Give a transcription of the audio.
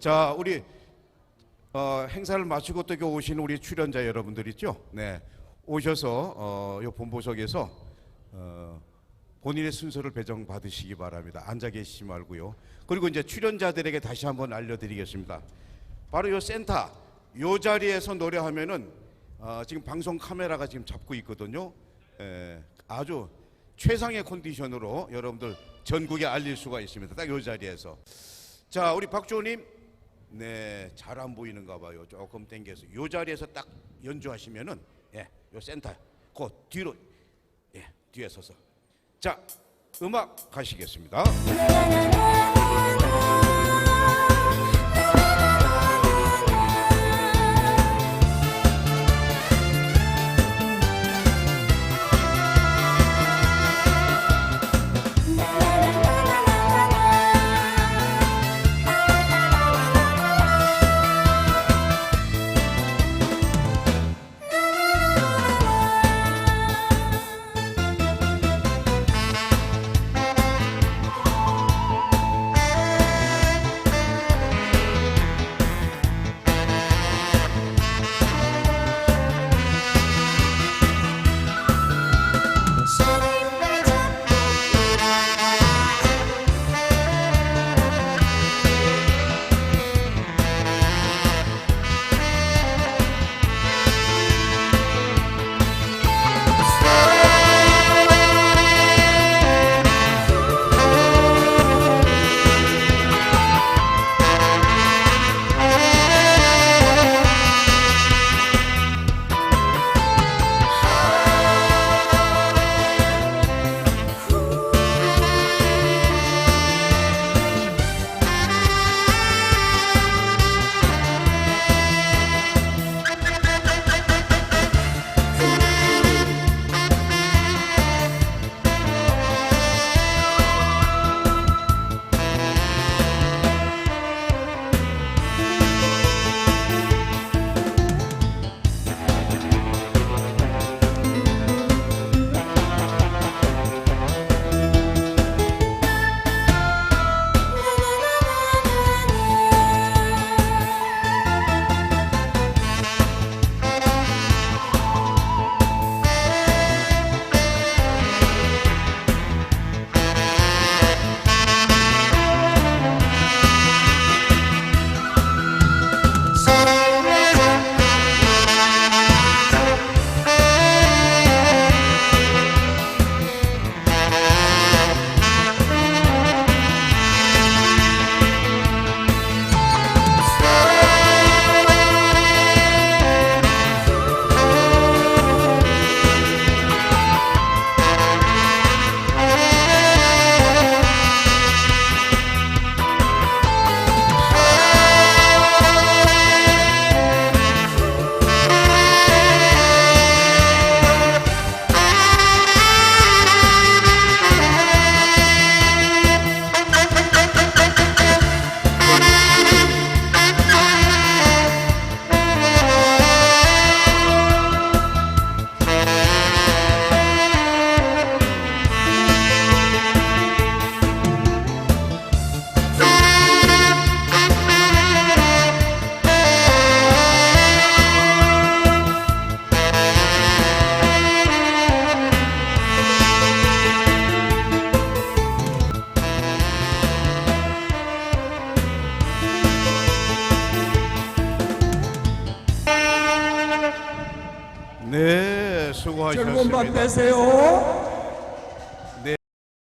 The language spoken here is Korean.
자, 우리 어, 행사를 마치고 또 오신 우리 출연자 여러분들 있죠? 네, 오셔서 어, 요 본보석에서 어, 본인의 순서를 배정 받으시기 바랍니다. 앉아 계시지 말고요. 그리고 이제 출연자들에게 다시 한번 알려드리겠습니다. 바로 요 센터 요 자리에서 노래하면은 어, 지금 방송 카메라가 지금 잡고 있거든요. 에, 아주 최상의 컨디션으로 여러분들 전국에 알릴 수가 있습니다. 딱 요 자리에서. 자, 우리 박주호님, 네, 잘 안 보이는가 봐요. 조금 땡겨서 요 자리에서 딱 연주하시면은 예, 요 센터 그 뒤로 예, 뒤에 서서 자, 음악 가시겠습니다. 네, 수고하셨습니다. 밤 되세요.